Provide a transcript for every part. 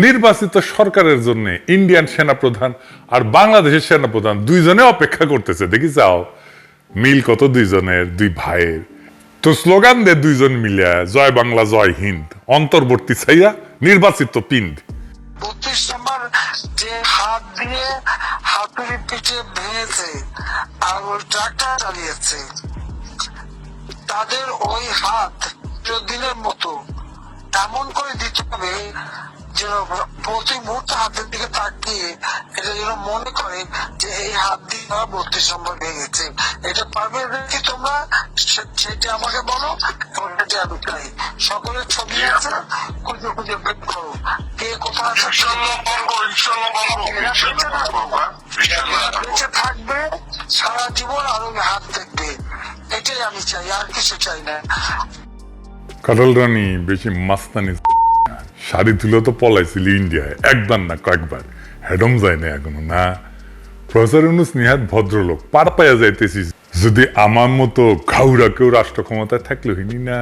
নির্বাচিত সরকারের জন্য ইন্ডিয়ান সেনাপ্রধান আর বাংলাদেশের সেনাপ্রধান দুইজনে অপেক্ষা করতেছে, দেখি যাও মিল কত দুইজনের? দুই ভাইয়ের। তো স্লোগান দে দুইজন মিলে জয় বাংলা, জয় হিন্দ। অন্তর্বর্তী ছাইয়া নির্বাচিত পিন্ড তাদের ওই হাত দিনের মতো এমন করে দিতে হবে যেন প্রতি মুহূর্তে হাতের দিকে তাকিয়ে এটা যেন মনে করে যে এই হাত দিয়ে তারা বত্রিশ নম্বর ভেঙেছে এটা পারবে কি তোমরা? সেটা আমাকে বলো। সেটা আমি চাই। সকলের ছবি আছে খুঁজে খুঁজে বের করো। কে কোথায় আছে বেঁচে থাকবে সারা জীবন আর হাত দেখবে। এটাই আমি চাই আর কিছু চাই না। কাটল রানী বেশি মাস্তানি শাড়ি তুলে তো পলাইছিল ইন্ডিয়ায়, একবার না কয়েকবার। হেডম যায় না এখনও, না? প্রফেসর ইউনুস নিহাত ভদ্রলোক, পার পাইয়া যাইতেছিস। যদি আমার মতো ঘাউরা কেউ রাষ্ট্র ক্ষমতায় থাকলে হইনি না?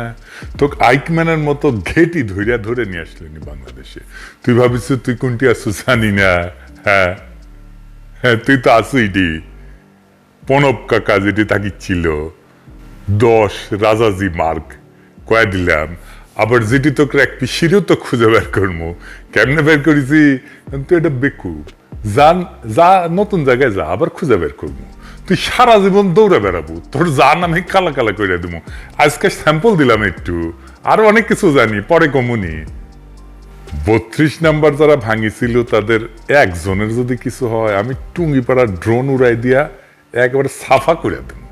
তোকে আইকম্যানের মতো ঘেটি ধরিয়া ধরে নিয়ে আসলেনি বাংলাদেশে। তুই ভাবিস তুই কোনটি আসু জানি না। হ্যাঁ। হ্যাঁ তুই তো আসুই ডি প্রণব কাকা যেটি তাকিচ্ছিল, দশ রাজাজি মার্ক, কয়া দিলাম আবার যেটি তোকে এক পিসিরও তো খুঁজে বের করব কেমনে বের করেছি? তুই এটা বেকুব যা যা নতুন জায়গায় যা, আবার খুঁজে বের করব তুই সারা জীবন দৌড়ে বেড়াবো। তোর যা নাম কালা কালা করে দেবো আজকে স্যাম্পল দিলাম একটু। আরও অনেক কিছু জানি, পরে কমুনি বত্রিশ নাম্বার যারা ভাঙিছিল, তাদের একজনের যদি কিছু হয়, আমি টুঙ্গিপাড়া ড্রোন উড়াই দিয়া একেবারে সাফা করে দেবো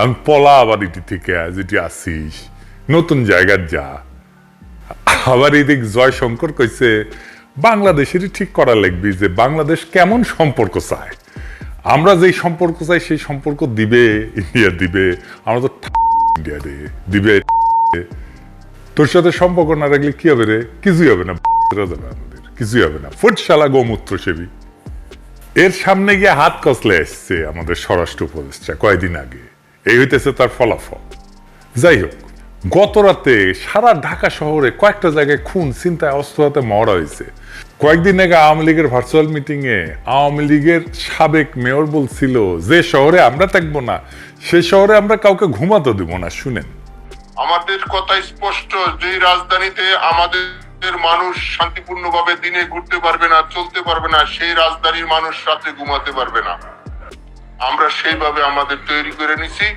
আমি পলা আবার এটি থেকে, যেটি আসিস। নতুন জায়গার যা। আবার এদিক জয়শঙ্কর কইছে, বাংলাদেশেরই ঠিক করা লাগবে যে বাংলাদেশ কেমন সম্পর্ক চায়। আমরা যেই সম্পর্ক চাই, সেই সম্পর্ক দিবে ইন্ডিয়া দিবে। আমরা তো ইন্ডিয়া রে দিবে তোর সাথে সম্পর্ক না রাখলে কি হবে রে? কিছুই হবে না আমাদের। কিছুই হবে না। ফুটশালা গোমূত্র সেবী এর সামনে গিয়ে হাত কসলে এসছে আমাদের স্বরাষ্ট্র উপদেষ্টা কয়েকদিন আগে। এই হইতেছে তার ফলাফল। যাই হোক গত রাতে সারা ঢাকা শহরে কয়েকটা জায়গায় খুন, চিন্তায় অস্ত্র হাতে মরা হয়েছে। কয়েকদিন আগে আওয়ামী লীগের ভার্চুয়াল মিটিং এ আওয়ামী লীগের সাবেক মেয়র বলছিল, যে শহরে আমরা থাকব না, সে শহরে আমরা কাউকে ঘুমাতে দিব না। শুনেন। আমাদের কথা স্পষ্ট যে রাজধানীতে আমাদের মানুষ শান্তিপূর্ণভাবে দিনে ঘুরতে পারবে না, চলতে পারবে না, সেই রাজধানীর মানুষ রাতে ঘুমাতে পারবে না। আমরা সেইভাবে আমাদের তৈরি করে নিছি।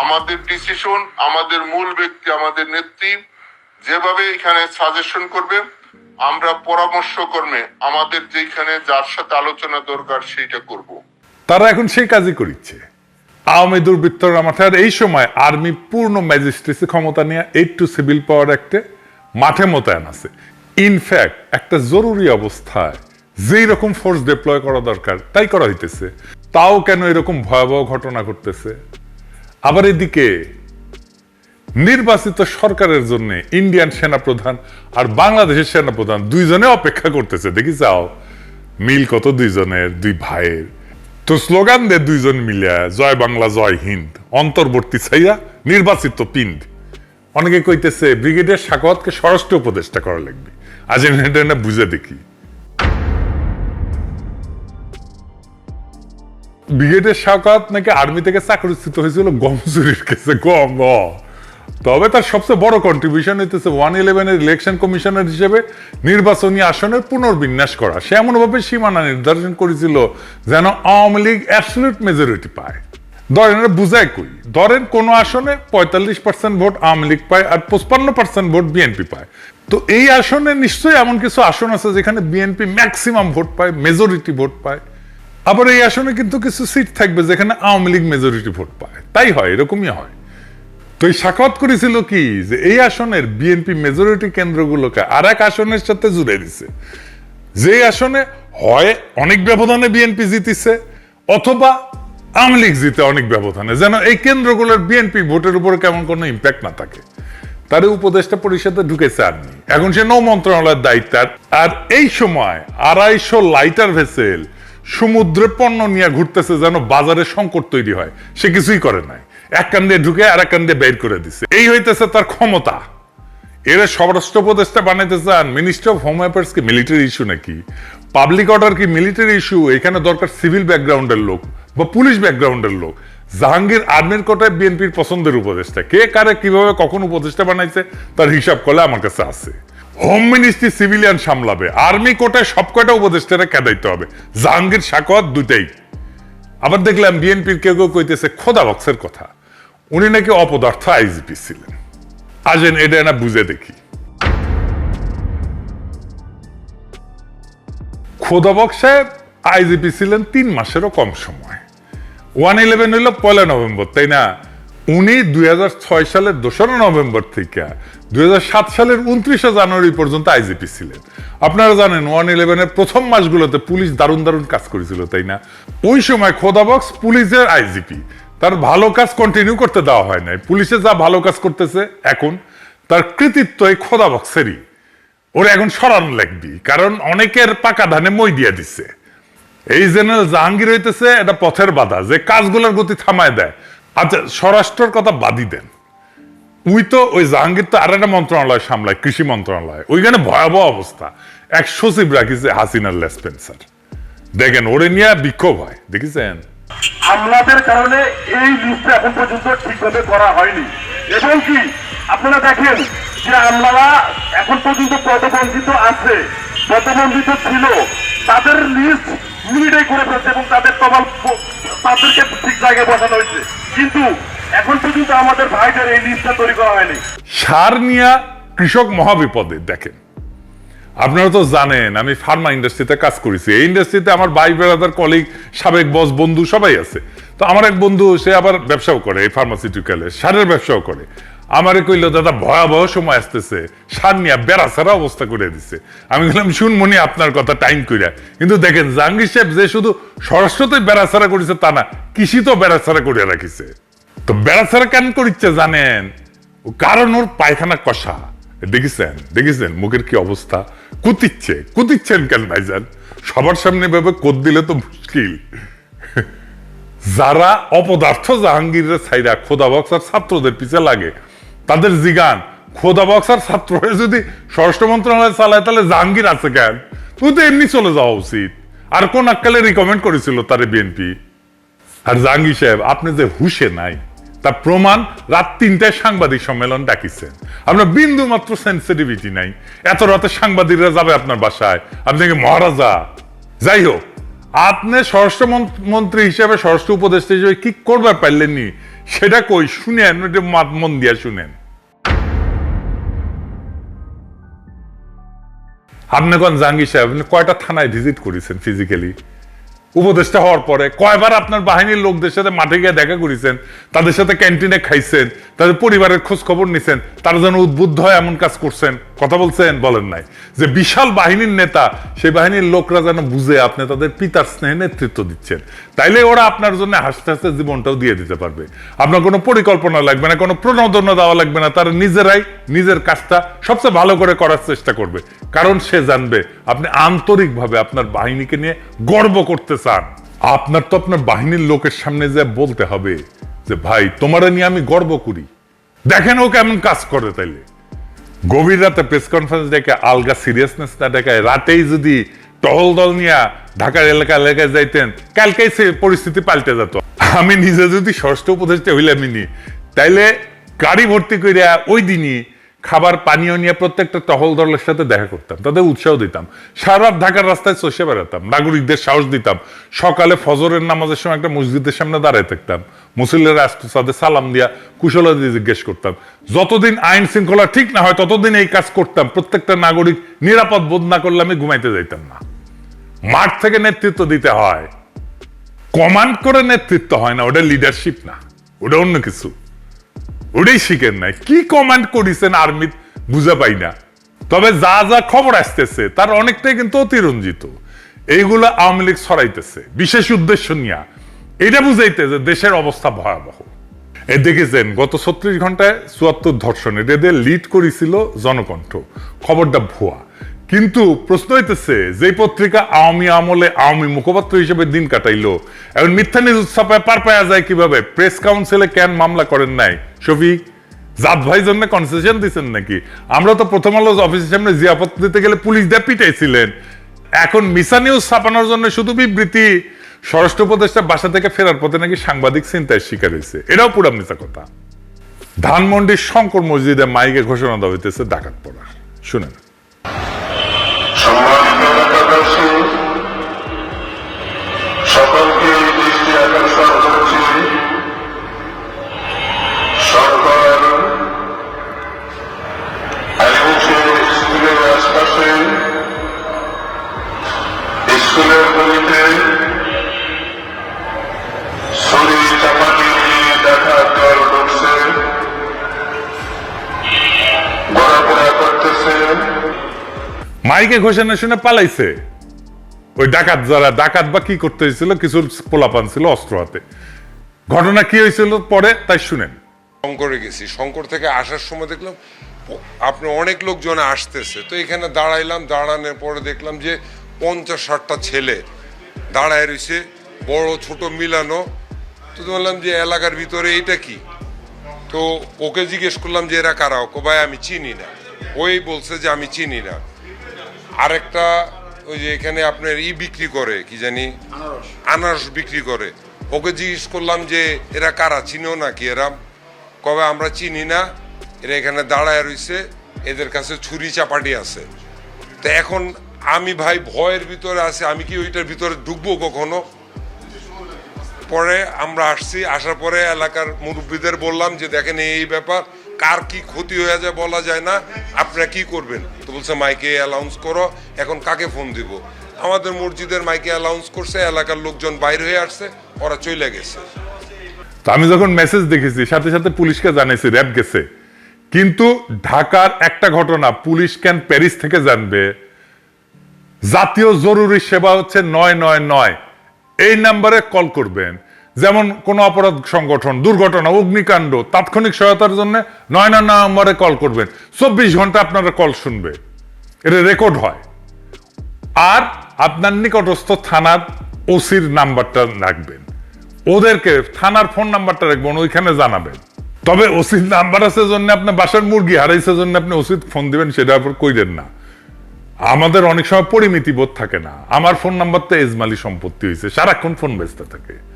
আমাদের ডিসিশন আমাদের মূল ব্যক্তি, আমাদের নেত্রী, যেভাবে এখানে সাজেশন করবে আমরা পরামর্শ কর্মে আমাদের যেখানে যার সাথে আলোচনা দরকার সেইটা করব। তারা এখন সেই কাজই করিচ্ছে। আওয়ামী দুর্বৃত্তরা মাথার এই সময় আর্মি পূর্ণ ম্যাজিস্ট্রেসি ক্ষমতা নিয়ে এইট টু সিভিল পাওয়ার অ্যাক্টে মাঠে মোতায়েন আছে। ইনফ্যাক্ট একটা জরুরি অবস্থায় যেই রকম ফোর্স ডিপ্লয় করা দরকার, তাই করা হইতেছে। তাও কেন এরকম ভয়াবহ ঘটনা ঘটতেছে? আবার এদিকে, নির্বাচিত সরকারের জন্য ইন্ডিয়ান সেনাপ্রধান আর বাংলাদেশের সেনাপ্রধান দুইজনে অপেক্ষা করতেছে। দেখি যাও, মিল কত দুইজনের, দুই ভাইয়ের। তো স্লোগান দে দুইজন মিলে জয় বাংলা, জয় হিন্দ। অন্তর্বর্তী ছাইয়া নির্বাচিত পিন্ড অনেকে কইতেছে ব্রিগেডিয়ার সাকওয়াতকে স্বরাষ্ট্র উপদেষ্টা করা লাগবে। আজ এটা বুঝে দেখি। ব্রিগেডের শাকাত নাকি আর্মি থেকে চাকরিচ্যুত হয়েছিল? গম চুরির কেসে, গম তবে তার সবচেয়ে বড় কন্ট্রিবিউশন হইতেছে ওয়ান ইলেভেনের ইলেকশন কমিশনার হিসেবে নির্বাচনী আসনের পুনর্বিন্যাস করা। সে এমনভাবে সীমানা নির্ধারণ করেছিল যেন আওয়ামী লীগ অ্যাবসলিউট মেজরিটি পায়। ধরেন বুঝায় কই, ধরেন কোন আসনে পঁয়তাল্লিশ পার্সেন্ট ভোট আওয়ামী লীগ পায় আর পঁচপান্ন পার্সেন্ট ভোট বিএনপি পায়। তো এই আসনে নিশ্চয়ই এমন কিছু আসন আছে যেখানে বিএনপি ম্যাক্সিমাম ভোট পায় মেজরিটি ভোট পায়। আবার এই আসনে কিন্তু কিছু সিট থাকবে যেখানে আওয়ামী লীগ মেজরিটি ভোট পায়। তাই হয়, এরকমই হয়। তো এই সাক্ষাৎ করেছিল কি? যে এই আসনের বিএনপি মেজরিটি কেন্দ্রগুলোকে আর এক আসনের সাথে জুড়ে দিছে। যে আসনে হয়, অনেক ব্যবধানে বিএনপি জিতিছে, অথবা আওয়ামী লীগ জিতে অনেক ব্যবধানে। যেন এই কেন্দ্রগুলোর বিএনপি ভোটের উপর কেমন কোনো ইম্প্যাক্ট না থাকে। তার উপদেষ্টা পরিষদে ঢুকেছে আর্মি। এখন সে নৌ মন্ত্রণালয়ের দায়িত্ব। আর- আর এই সময় আড়াইশো লাইটার ভেসেল সমুদ্রে পণ্য নিয়ে ঘুরতেছে যেন বাজারে সংকট তৈরি হয়। সে কিছুই করে নাই। এক কান দিয়ে ঢুকে আর এক কান দিয়ে বের করে দিছে। এই হইতেছে তার ক্ষমতা। এরা স্বরাষ্ট্র উপদেষ্টা বানাইতে চান মিনিস্টার অফ হোম অ্যাফেয়ার্স কি মিলিটারি ইস্যু নাকি? পাবলিক অর্ডার কি মিলিটারি ইস্যু এখানে দরকার সিভিল ব্যাকগ্রাউন্ডের লোক বা পুলিশ ব্যাকগ্রাউন্ডের লোক। জাহাঙ্গীর আর্মির কোটায় বিএনপির পছন্দের উপদেষ্টা। কে, কারে, কীভাবে, কখন উপদেষ্টা বানাইছে, তার হিসাব করলে আমার কাছে আছে। হোম মিনিস্ট্রি সিভিলিয়ান সামলাবে। আর্মি কোটায় সব কয়টা উপদেষ্টারা কেদাইতে হবে? জাহাঙ্গীর সাকত দুটাই আবার দেখলাম বিএনপির কেউ কেউ কইতেছে, খোদা বক্সের কথা। উনি নাকি অপদার্থ আইজিপি ছিলেন। আজেন এটা না বুঝে দেখি। খোদাবক সাহেব আইজিপি ছিলেন তিন মাসেরও কম সময়। ওয়ান ইলেভেন হইল পয়লা নভেম্বর, তাই না? উনি দুই সালের দোসরা নভেম্বর থেকে দুই সালের উনত্রিশে জানুয়ারি পর্যন্ত আইজিপি ছিলেন। আপনারা জানেন ওয়ান ইলেভেনের প্রথম মাসগুলোতে পুলিশ দারুণ দারুণ কাজ করেছিল, তাই না? ওই সময় খোদাবক্স পুলিশের আইজিপি। তার ভালো কাজ কন্টিনিউ করতে দেওয়া হয় নাই। পুলিশে যা ভালো কাজ করতেছে, এখন তার কৃতিত্ব এই খোদাবক্সেরই। ওরা এখন সরান লাগবি, কারণ অনেকের পাকা ধানে মই দিয়ে দিচ্ছে এই জেনারেল জাহাঙ্গীর হইতেছে এটা পথের বাধা, যে কাজগুলোর গতি থামায় দেয়। আচ্ছা স্বরাষ্ট্রের কথা বাদই দেন। উই তো ওই জাহাঙ্গীর তো আর একটা মন্ত্রণালয় সামলায়, কৃষি মন্ত্রণালয়। ওইখানে ভয়াবহ অবস্থা। এক সচিব রাখিছে হাসিনার লেসপেন্সার দেখেন, ওরে নিয়ে বিক্ষোভ হয়, দেখেছেন? হামলাদের কারণে এই লিস্টটা এখন পর্যন্ত ঠিকভাবে করা হয়নি। এবং কি, আপনারা দেখেন যে আমলারা এখন পর্যন্ত প্রতিবন্ধিত আছে প্রতিবন্ধিত ছিল, তাদের লিস্ট মিনিটেই করে ফেলছে এবং তাদের তমাল তাদেরকে ঠিক জায়গায় বসানো হয়েছে। কিন্তু এখন পর্যন্ত আমাদের ভাইদের এই লিস্টটা তৈরি করা হয়নি। সার নিয়া কৃষক মহাবিপদে, দেখেন। আপনারা তো জানেন, আমি ফার্মা ইন্ডাস্ট্রিতে কাজ করেছি। এই ইন্ডাস্ট্রিতে আমার ভাই বেড়াদার কলিগ সাবেক বস বন্ধু সবাই আছে। তো আমার এক বন্ধু, সে আবার ব্যবসাও করে এই ফার্মাসিউটিক্যালে সারের ব্যবসাও করে। আমারে কইলো, দাদা, ভয়াবহ সময় আসতেছে। সার নিয়ে বেড়া সারা অবস্থা করে দিছে। আমি বললাম শুনমনি আপনার কথা টাইম কইরা। কিন্তু দেখেন, জাহাঙ্গীর সাহেব যে শুধু স্বরাষ্ট্রতে বেড়া ছাড়া করেছে তা না, কৃষি তো বেড়া ছাড়া করে রাখিছে। তো বেড়া ছাড়া কেন করিচ্ছে জানেন? কারণ ওর পায়খানা কষা। দেখেছেন দেখেছেন মুখের কি অবস্থা? কুতিচ্ছে, কুতিচ্ছেন কেন ভাইজান সবার সামনে ভাবে কোদ দিলে তো মুশকিল। যারা অপদার্থ জাহাঙ্গীরের ছাইরা খোদা বক্সার ছাত্রদের পিছে লাগে তাদের জিগান। খোদা বক্সার ছাত্র হয়ে যদি স্বরাষ্ট্র মন্ত্রণালয় চালায়, তাহলে জাহাঙ্গীর আছে কেন? তুই তো এমনি চলে যাওয়া উচিত। আর কোন আক্কালে রিকমেন্ড করেছিল তারে বিএনপি আর জাহাঙ্গীর সাহেব, আপনি যে হুশে নাই, তার প্রমাণ রাত তিনটায় সাংবাদিক সম্মেলন ডাকিছেন। আপনার বিন্দু মাত্র সেন্সিটিভিটি নাই। এত রাতে সাংবাদিকরা যাবে আপনার বাসায়। আপনি কি মহারাজা? যাই হোক, আপনি স্বরাষ্ট্র মন- মন্ত্রী হিসেবে, স্বরাষ্ট্র উপদেষ্টা হিসেবে কি করবার পারলেননি, সেটা কই? শুনেন মন দিয়া শুনেন। আপনি কোন জাহাঙ্গীর সাহেব কয়টা থানায় ভিজিট করেছেন ফিজিক্যালি উপদেষ্টা হওয়ার পরে কয়বার আপনার বাহিনীর লোকদের সাথে মাঠে গিয়ে দেখা করেছেন, তাদের সাথে ক্যান্টিনে খাইছেন, তাদের পরিবারের খোঁজ খবর নিছেন, তারা যেন উদ্বুদ্ধ হয় এমন কাজ করছেন? কথা বলছেন, বলেন নাই। যে বিশাল বাহিনীর নেতা, সেই বাহিনীর লোকরা যেন বুঝে আপনি তাদের পিতার স্নেহে নেতৃত্ব দিচ্ছেন। তাইলে ওরা আপনার জন্য হাসতে হাসতে জীবনটাও দিয়ে দিতে পারবে। আপনার কোনো পরিকল্পনা লাগবে না, কোনো প্রণোদনা দেওয়া লাগবে না, তারা নিজেরাই নিজের কাজটা সবচেয়ে ভালো করে করার চেষ্টা করবে। কারণ সে জানবে, আপনি আন্তরিকভাবে আপনার বাহিনীকে নিয়ে গর্ব করতে চান। আপনার তো আপনার বাহিনীর লোকের সামনে যে বলতে হবে, যে ভাই, তোমার নিয়ে আমি গর্ব করি। দেখেন ও কেমন কাজ করে তাইলে। গভীর রাতে প্রেস কনফারেন্স ডেকে আলগা সিরিয়াসনেস না দেখায়। রাতেই যদি টহল দল নিয়ে ঢাকার এলাকা এলাকায় যাইতেন, কালকেই সে পরিস্থিতি পাল্টে যেত। আমি নিজে যদি ষষ্ঠ উপদেষ্টা হইলামই নি তাইলে গাড়ি ভর্তি কইরা ওই দিনই খাবার পানীয় নিয়ে প্রত্যেকটা টহল দলের সাথে দেখা করতাম, তাদের উৎসাহ দিতাম। সারা ঢাকার রাস্তায় চষে বেড়াতাম, নাগরিকদের সাহস দিতাম। সকালে ফজরের নামাজের সময় একটা মসজিদের সামনে দাঁড়ায় থাকতাম। মুসল্লিরা আসতো তাদের সালাম দিয়া কুশলাদি জিজ্ঞেস করতাম, যতদিন আইন শৃঙ্খলা ঠিক না হয়, ততদিন এই কাজ করতাম, প্রত্যেকটা নাগরিক নিরাপদ বোধ না করলে আমি ঘুমাইতে যাইতাম না। মাঠ থেকে নেতৃত্ব দিতে হয়। কমান্ড করে নেতৃত্ব হয় না, ওটা লিডারশিপ না, ওটা অন্য কিছু। ওটাই শিখেন নাই। কি কমান্ড করিছেন আর্মি বুঝে পাই না। তবে যা যা খবর আসতেছে, তার অনেকটাই কিন্তু অতিরঞ্জিত। এইগুলো আওয়ামী লীগ ছড়াইতেছে, বিশেষ উদ্দেশ্য নিয়ে। এটা বুঝাইতে যে দেশের অবস্থা ভয়াবহ। এ দেখেছেন, গত ছত্রিশ ঘন্টায় চুয়াত্তর ধর্ষণ। এটা দিয়ে লিড করেছিল জনকণ্ঠ, খবরটা ভুয়া। কিন্তু প্রশ্ন হইতেছে যে পত্রিকা আওয়ামী আমলে আওয়ামী মুখপাত্র হিসেবে দিন কাটাইলো, এখন মিথ্যা নিউজ ছাপায় পার পাওয়া যায় কীভাবে? প্রেস কাউন্সিলে কেন মামলা করেন নাই? শফিক, জাত ভাই জন্য কনসেশন দিচ্ছেন নাকি? আমরা তো প্রথম আলো অফিসের সামনে জিয়াপত দিতে গেলে পুলিশ দিয়ে পিটাইছিলেন। এখন মিসা নিউজ ছাপানোর জন্য শুধু বিবৃতি স্বরাষ্ট্র উপদেষ্টা বাসা থেকে ফেরার পথে নাকি সাংবাদিক চিন্তায় শিকার হয়েছে। এটাও পুরা মিথ্যা কথা। ধানমন্ডির শঙ্কর মসজিদে মাইকে ঘোষণা দেওয়া হইতেছে ডাকাত পড়া শুনেন। মাইকে ঘোষণা শুনে পালাইছে। ওই ডাকাত যারা, ডাকাত বা কি করতে হয়েছিল, কিছু পোলাপান ছিল অস্ত্র হাতে। ঘটনা কি হয়েছিল পরে, তাই শুনেন। শঙ্করে গেছি। শঙ্কর থেকে আসার সময় দেখলাম আপনি অনেক লোকজন আসতেছে। তো এখানে দাঁড়াইলাম, দাঁড়ানোর পরে দেখলাম যে পঞ্চাশ ষাটটা ছেলে দাঁড়ায় রয়েছে, বড়, ছোট, মিলানো। তো বললাম যে, এলাকার ভিতরে এটা কি? তো ওকে জিজ্ঞেস করলাম যে, এরা কারা? ওকে, ভাই, আমি চিনি না। ওই বলছে যে, আমি চিনি না। আরেকটা ওই যে এখানে আপনার ই বিক্রি করে কি জানি? আনারস। বিক্রি করে। ওকে জিজ্ঞেস করলাম যে এরা কারা? চিনো না কি এরা? কবে আমরা চিনি না এরা এখানে দাঁড়ায় রইছে এদের কাছে ছুরি চাপাটি আছে। তো এখন আমি ভাই ভয়ের ভিতরে আছে আমি কি ওইটার ভিতরে ঢুকবো কখনো? পরে আমরা আসছি আসার পরে এলাকার মুরব্বীদের বললাম যে দেখেন এই ব্যাপার কার কি ক্ষতি হয়ে যায় বলা যায় না। আপনারা কি করবেন? তো বলছে, মাইকে অ্যালাউন্স করো, এখন কাকে ফোন দিব? আমাদের মসজিদের মাইকে অ্যালাউন্স করছে, এলাকার লোকজন বাইর হয়ে আসছে, ওরা চলে গেছে। তো আমি যখন মেসেজ দেখেছি, সাথে সাথে পুলিশকে জানিয়েছি র্যাব গেছে। কিন্তু ঢাকার একটা ঘটনা, পুলিশ ক্যান প্যারিস থেকে জানবে? জাতীয় জরুরি সেবা হচ্ছে নয় নয় নয়। এই নাম্বারে কল করবেন। যেমন কোন অপরাধ সংগঠন, দুর্ঘটনা, অগ্নিকাণ্ড, তাৎক্ষণিক সহায়তার জন্য নয় নয় নম্বরে কল করবেন। চব্বিশ ঘণ্টা আপনারা কল শুনবে। এটা রেকর্ড হয়। আর আপনার নিকটস্থ থানার ওসির নাম্বারটা রাখবেন। ওদেরকে থানার ফোন নাম্বারটা রাখবেন, ওইখানে জানাবেন। তবে ওসির নাম্বার আছে জন্য আপনার বাসার মুরগি হারাইছে জন্য আপনি ওসির ফোন দিবেন, সেটা উপর কইলেন না। আমাদের অনেক সময় পরিমিতি বোধ থাকে না। আমার ফোন নাম্বার তো এজমালি সম্পত্তি হয়েছে সারাক্ষণ ফোন ব্যস্ত থাকে।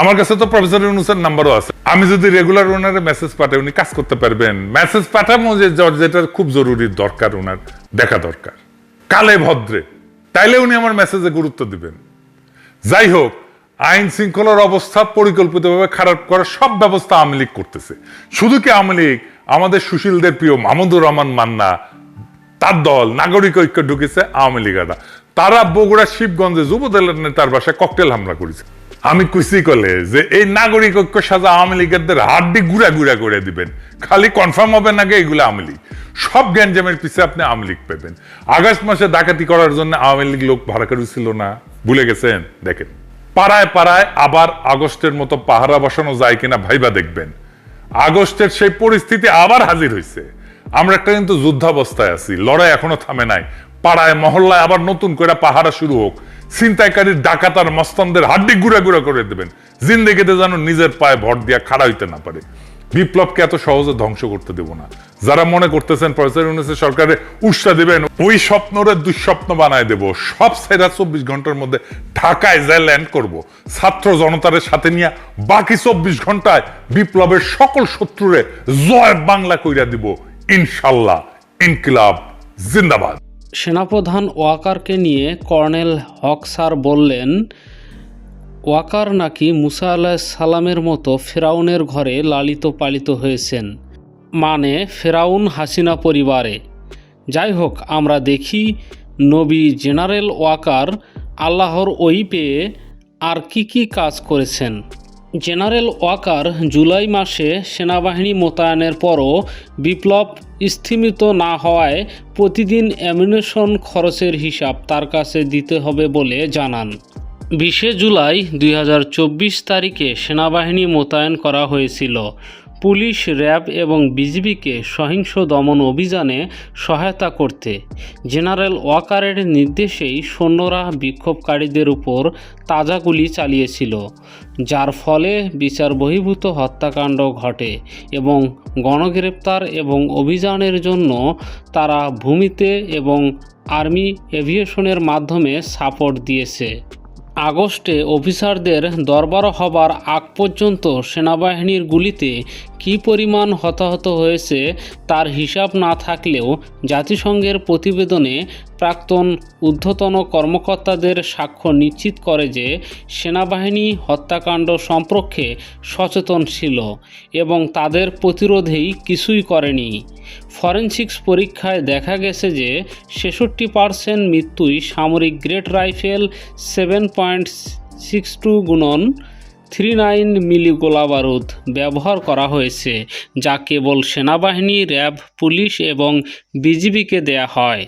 আমার কাছে তো প্রফেসর ইউনুসের নাম্বারও আছে। আমি যদি রেগুলার ওনারে মেসেজ পাঠাই, উনি কাজ করতে পারবেন। মেসেজ পাঠাবো যে যেটা খুব জরুরি দরকার ওনার, দেখা দরকার। কালে ভদ্রে। তাইলে উনি আমার মেসেজে গুরুত্ব দিবেন। যাই হোক, আইন শৃঙ্খলার অবস্থা পরিকল্পিতভাবে খারাপ করার সব ব্যবস্থা আওয়ামী লীগ করতেছে। শুধু কি আওয়ামী লীগ, আমাদের সুশীলদের প্রিয় মাহমুদুর রহমান মান্না, তার দল, নাগরিক ঐক্য ঢুকেছে আওয়ামী লীগারা তারা বগুড়া শিবগঞ্জে যুবদলের নেতার বাসায় ককটেল হামলা করেছে। আমি কুসি করলে যে এই নাগরিক ঐক্য সাজা আওয়ামী লীগেরদের হাড্ডি গুড়া গুড়া করে দিবেন। খালি কনফার্ম হবে না গে এগুলো আওয়ামী লীগ। সব গ্যাঞ্জামের পিছে আপনি আওয়ামী লীগ পাবেন। আগস্ট মাসে ডাকাতি করার জন্য আওয়ামী লীগ লোক ভাড়া করেছিল না। ভুলে গেছেন? দেখেন। পাড়ায় পাড়ায় আবার আগস্টের মতো পাহারা বসানো যায় কিনা ভাইবা দেখবেন। আগস্টের সেই পরিস্থিতি আবার হাজির হয়েছে আমরা একটা কিন্তু যুদ্ধাবস্থায় আছি। লড়াই এখনও থামে নাই। পাড়ায়, মহল্লায় আবার নতুন করে পাহারা শুরু হোক। ছিনতাইকারীর ডাকাতার মস্তানদের হাড্ডি গুড়া গুড়া করে দেবেন। জিন্দেগিতে যেন নিজের পায়ে ভর দিয়া খাড়া হইতে না পারে। বিপ্লবকে এত সহজে ধ্বংস করতে দেব না। যারা মনে করতেছেন প্রফেসর ইউনুসের সরকারে উৎসাহ দিবেন, ওই স্বপ্নরে দুঃস্বপ্ন বানায় দেব। সব সেরা চব্বিশ ঘণ্টার মধ্যে ঢাকায় যায় ল্যান্ড করব। ছাত্র জনতারের সাথে নিয়ে বাকি চব্বিশ ঘন্টায় বিপ্লবের সকল শত্রুরে জয় বাংলা কইরা দিব। ইনশাল্লাহ, ইনকিলাব, জিন্দাবাদ। সেনাপ্রধান ওয়াকারকে নিয়ে কর্নেল হক স্যার বললেন, ওয়াকার নাকি মুসা আলাহ সালামের মতো ফেরাউনের ঘরে লালিত পালিত হয়েছেন। মানে ফেরাউন হাসিনা পরিবারে। যাই হোক, আমরা দেখি নবী জেনারেল ওয়াকার আল্লাহর ওই পেয়ে আর কি কি কাজ করেছেন। জেনারেল ওয়াকার জুলাই মাসে সেনাবাহিনী মোতায়েনের পরও বিপ্লব স্থিমিত না হওয়ায় প্রতিদিন অ্যামিনেশন খরচের হিসাব তার কাছে দিতে হবে বলে জানান। বিশে জুলাই দুই হাজার চব্বিশ তারিখে সেনাবাহিনী মোতায়েন করা হয়েছিল। পুলিশ, র্যাব এবং বিজিবিকে সহিংস দমন অভিযানে সহায়তা করতে। জেনারেল ওয়াকারের নির্দেশেই সৈন্যরা বিক্ষোভকারীদের উপর তাজা গুলি চালিয়েছিল। যার ফলে বিচার বহির্ভূত হত্যাকাণ্ড ঘটে এবং গণগ্রেপ্তার এবং অভিযানের জন্য তারা ভূমিতে এবং আর্মি এভিয়েশনের মাধ্যমে সাপোর্ট দিয়েছে। আগস্টে অফিসারদের দরবার হবার আগ পর্যন্ত সেনাবাহিনীর গুলিতে কী পরিমাণ হতাহত হয়েছে তার হিসাব না থাকলেও জাতিসংঘের প্রতিবেদনে প্রাক্তন ঊর্ধ্বতন কর্মকর্তাদের সাক্ষ্য নিশ্চিত করে যে সেনাবাহিনী হত্যাকাণ্ড সম্পর্কে সচেতন ছিল এবং তাদের প্রতিরোধেই কিছুই করেনি। ফরেনসিক্স পরীক্ষায় দেখা গেছে যে ছেষট্টি পার্সেন্ট মৃত্যুই সামরিক great rifle seven point six two গুণন থ্রি নাইন মিলি গোলাবারুদ ব্যবহার করা হয়েছে, যা কেবল সেনাবাহিনী, র্যাব, পুলিশ এবং বিজিবিকে দেয়া হয়।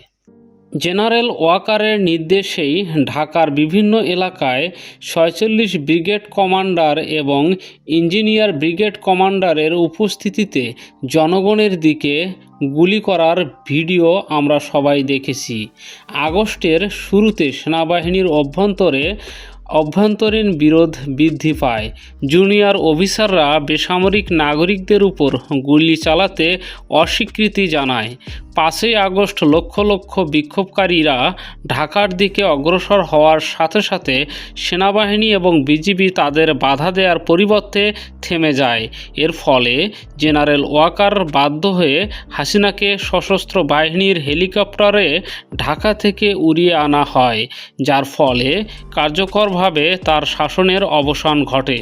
জেনারেল ওয়াকারের নির্দেশেই ঢাকার বিভিন্ন এলাকায় ছয়চল্লিশ ব্রিগেড কমান্ডার এবং ইঞ্জিনিয়ার ব্রিগেড কমান্ডারের উপস্থিতিতে জনগণের দিকে গুলি করার ভিডিও আমরা সবাই দেখেছি। আগস্টের শুরুতে সেনাবাহিনীর অভ্যন্তরে অভ্যন্তরীণ বিরোধ বৃদ্ধি পায়। জুনিয়র অফিসাররা বেসামরিক নাগরিকদের উপর গুলি চালাতে অস্বীকৃতি জানায়। পাঁচই আগস্ট লক্ষ লক্ষ বিক্ষোভকারীরা ঢাকার দিকে অগ্রসর হওয়ার সাথে সাথে সেনাবাহিনী এবং বিজিবি তাদের বাধা দেওয়ার পরিবর্তে থেমে যায়। এর ফলে জেনারেল ওয়াকার বাধ্য হয়ে হাসিনাকে সশস্ত্র বাহিনীর হেলিকপ্টারে ঢাকা থেকে উড়িয়ে আনা হয়, যার ফলে কার্যকরভাবে তার শাসনের অবসান ঘটে।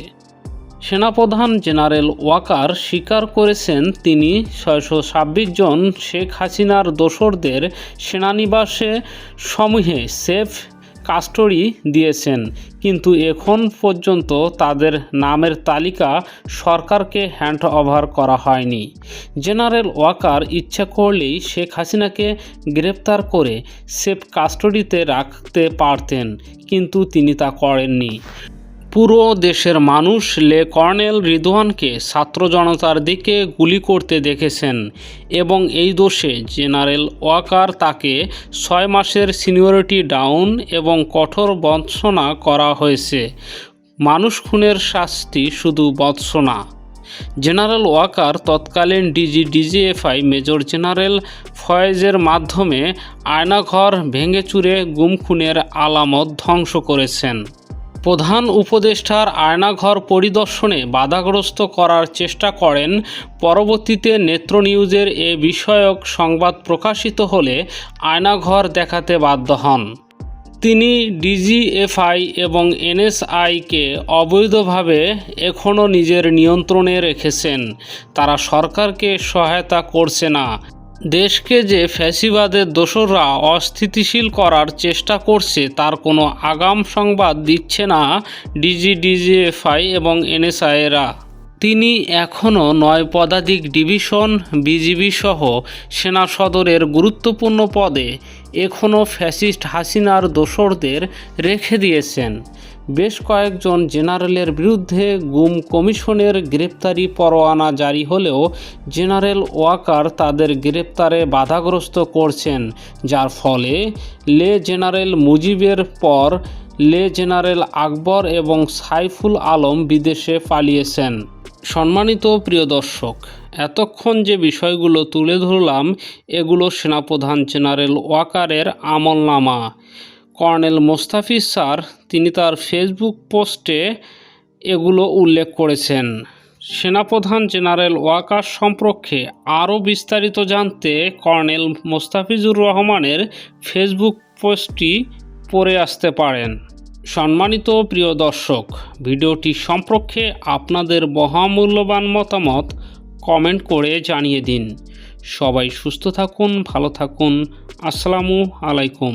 সেনাপ্রধান জেনারেল ওয়াকার স্বীকার করেছেন তিনি ছয়শো ছাব্বিশ জন শেখ হাসিনার দোসরদের সেনানিবাসে সমূহে সেফ কাস্টডি দিয়েছেন, কিন্তু এখন পর্যন্ত তাদের নামের তালিকা সরকারকে হ্যান্ড ওভার করা হয়নি। জেনারেল ওয়াকার ইচ্ছা করলেই শেখ হাসিনাকে গ্রেপ্তার করে সেফ কাস্টডিতে রাখতে পারতেন, কিন্তু তিনি তা করেননি। পুরো দেশের মানুষ লে কর্নেল রিদওয়ানকে ছাত্র জনতার দিকে গুলি করতে দেখেছেন এবং এই দোষে জেনারেল ওয়াকার তাকে ছয় মাসের সিনিয়রিটি ডাউন এবং কঠোর বঞ্চনা করা হয়েছে। মানুষ খুনের শাস্তি শুধু বৎসনা জেনারেল ওয়াকার তৎকালীন ডিজি ডিজিএফআই মেজর জেনারেল ফয়েজের মাধ্যমে আয়নাঘর ভেঙে চুরে গুম খুনের আলামত ধ্বংস করেছেন। প্রধান উপদেষ্টার আয়নাঘর পরিদর্শনে বাধাগ্রস্ত করার চেষ্টা করেন। পরবর্তীতে নেত্র নিউজের এ বিষয়ক সংবাদ প্রকাশিত হলে আয়নাঘর দেখাতে বাধ্য হন। তিনি ডিজিএফআই এবং এনএসআইকে অবৈধভাবে এখনও নিজের নিয়ন্ত্রণে রেখেছেন। তারা সরকারকে সহায়তা করছে না। দেশকে যে ফ্যাসিবাদের দোসররা অস্থিতিশীল করার চেষ্টা করছে, তার কোনো আগাম সংবাদ দিচ্ছে না ডিজি ডিজিএফআই এবং এনএসআইয়েরা। তিনি এখনও নয় পদাধিক ডিভিশন, বিজিবি সহ সেনা সদরের গুরুত্বপূর্ণ পদে এখনও ফ্যাসিস্ট হাসিনার দোসরদের রেখে দিয়েছেন। বেশ কয়েকজন জেনারেলের বিরুদ্ধে গুম কমিশনের গ্রেপ্তারি পরোয়ানা জারি হলেও জেনারেল ওয়াকার তাদের গ্রেপ্তারে বাধাগ্রস্ত করছেন, যার ফলে লে জেনারেল মুজিবের পর লে জেনারেল আকবর এবং সাইফুল আলম বিদেশে পালিয়েছেন। সম্মানিত প্রিয় দর্শক, এতক্ষণ যে বিষয়গুলো তুলে ধরলাম, এগুলো সেনাপ্রধান জেনারেল ওয়াকারের আমলনামা। কর্নেল মোস্তাফিজ স্যার, তিনি তার ফেসবুক পোস্টে এগুলো উল্লেখ করেছেন। সেনাপ্রধান জেনারেল ওয়াকার সম্পর্কে আরও বিস্তারিত জানতে কর্নেল মোস্তাফিজুর রহমানের ফেসবুক পোস্টটি পড়ে আসতে পারেন। সম্মানিত প্রিয় দর্শক, ভিডিওটি সম্পর্কে আপনাদের মহামূল্যবান মতামত কমেন্ট করে জানিয়ে দিন। সবাই সুস্থ থাকুন, ভালো থাকুন। আসসালামু আলাইকুম।